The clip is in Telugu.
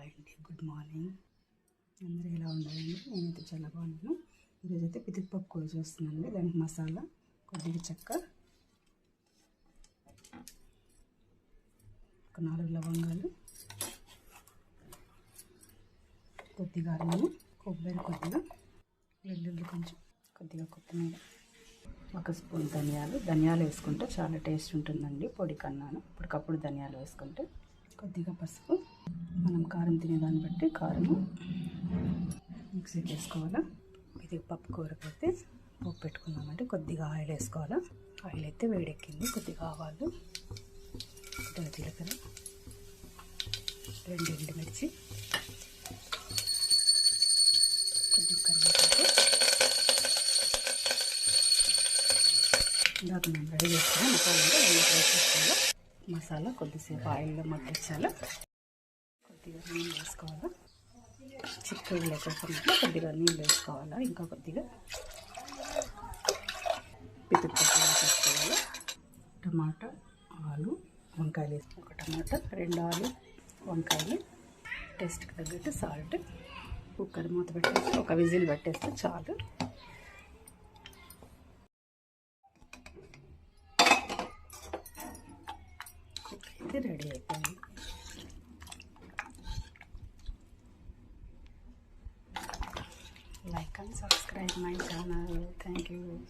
Hi good morning. అందరూ ఎలా ఉండాలండి నేనైతే చాలా బాగున్నాను. ఈరోజు అయితే పితికిపప్పు కూర చేస్తున్నానండి. దానికి మసాలా కొద్దిగా చెక్క ఒక నాలుగు లవంగాలు కొద్దిగా అల్లము కొబ్బరి కొద్దిగా వెల్లుల్లి కొంచెం కొద్దిగా కొత్తిమీర ఒక స్పూన్ ధనియాలు. ధనియాలు వేసుకుంటే చాలా టేస్ట్ ఉంటుందండి. పొడి కన్నాను. ఇప్పటికప్పుడు ధనియాలు వేసుకుంటే కొద్దిగా పసుపు మనం కారం తినేదాన్ని బట్టి కారము మిక్సీ చేసుకోవాలా. ఇది పప్పు కూరకైతే పప్పు పెట్టుకున్నామంటే కొద్దిగా ఆయిల్ వేసుకోవాలా. ఆయిల్ అయితే వేడెక్కింది. కొద్దిగా ఆవాలు కొద్దిగా జీలకర్ర రెండు ఎండుమిర్చి కొద్దిగా కరివేపాకు. ఇందాక మేము రెడీ చేసుకున్నాం మసాలా అంటే రెండు మసాలా కొద్దిసేపు ఆయిల్లో మగ్గించాలి. కొద్దిగా నీళ్ళు వేసుకోవాలా చిక్కగా లేకుండా కొద్దిగా నీళ్ళు వేసుకోవాలా ఇంకా కొద్దిగా పితుప్పట్లు వేసుకోవాలి టమాటా ఆలు వంకాయలు వేసుకో ఒక టమాటా రెండు ఆలు వంకాయలు టేస్ట్కి తగ్గట్టు సాల్ట్ కుక్కర్ మూత పెట్టేసి ఒక విజిల్ పెట్టేస్తే చాలు ఇది రెడీ అయిపోయింది. Like and subscribe my channel. Thank you